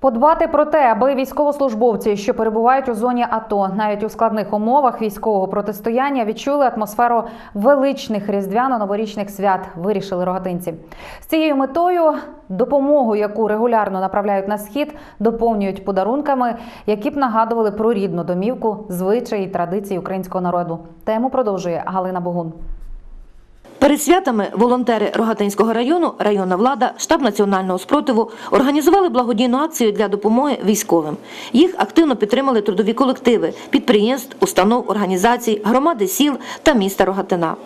Подбати про те, аби військовослужбовці, що перебувають у зоні АТО, навіть у складних умовах військового протистояння, відчули атмосферу величних різдвяно-новорічних свят, вирішили рогатинці. З цією метою допомогу, яку регулярно направляють на схід, доповнюють подарунками, які б нагадували про рідну домівку, звичаї і традиції українського народу. Тему продовжує Галина Богун. Перед святами волонтери Рогатинського району, районна влада, штаб національного спротиву організували благодійну акцію для допомоги військовим. Їх активно підтримали трудові колективи, підприємств, установ, організацій, громади сіл та міста Рогатина.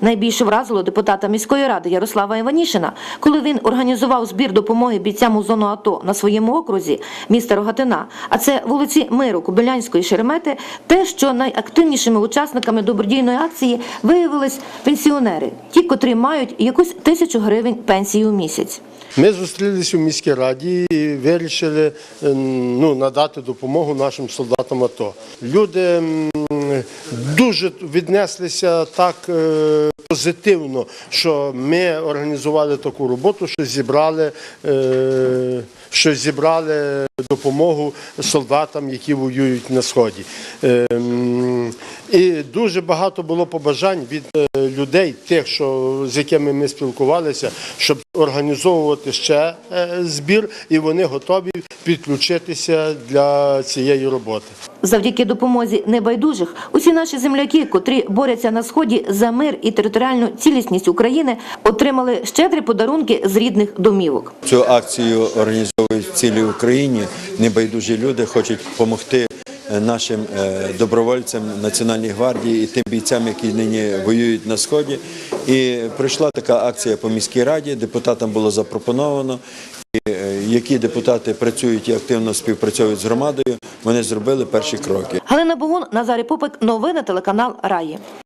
Найбільше вразило депутата міської ради Ярослава Іванішина, коли він організував збір допомоги бійцям у зону АТО на своєму окрузі міста Рогатина. А це вулиці Миру, Кобилянської, Шеремети. Те, що найактивнішими учасниками добродійної акції виявились пенсіонери, ті, котрі мають якусь тисячу гривень пенсії у місяць. Ми зустрілися у міській раді і вирішили е, ну, надати допомогу нашим солдатам АТО. Люди дуже віднеслися так е, позитивно, що ми організували таку роботу, що зібрали, е, що зібрали допомогу солдатам, які воюють на сході. Е, І дуже багато було побажань від людей, тих, що з якими ми спілкувалися, щоб організовувати ще збір, і вони готові підключитися для цієї роботи. Завдяки допомозі небайдужих, усі наші земляки, котрі борються на сході за мир і територіальну цілісність України, отримали щедрі подарунки з рідних домівок. Цю акцію організовують в цілій Україні. Небайдужі люди хочуть допомогти нашим е, добровольцям Національній гвардії і тим бійцям, які нині воюють на сході. І прийшла така акція по міській раді. Депутатам було запропоновано. Е, Які депутати працюють і активно співпрацюють з громадою, вони зробили перші кроки. Галина Богун, Назарій Попик, новини телеканал Раї.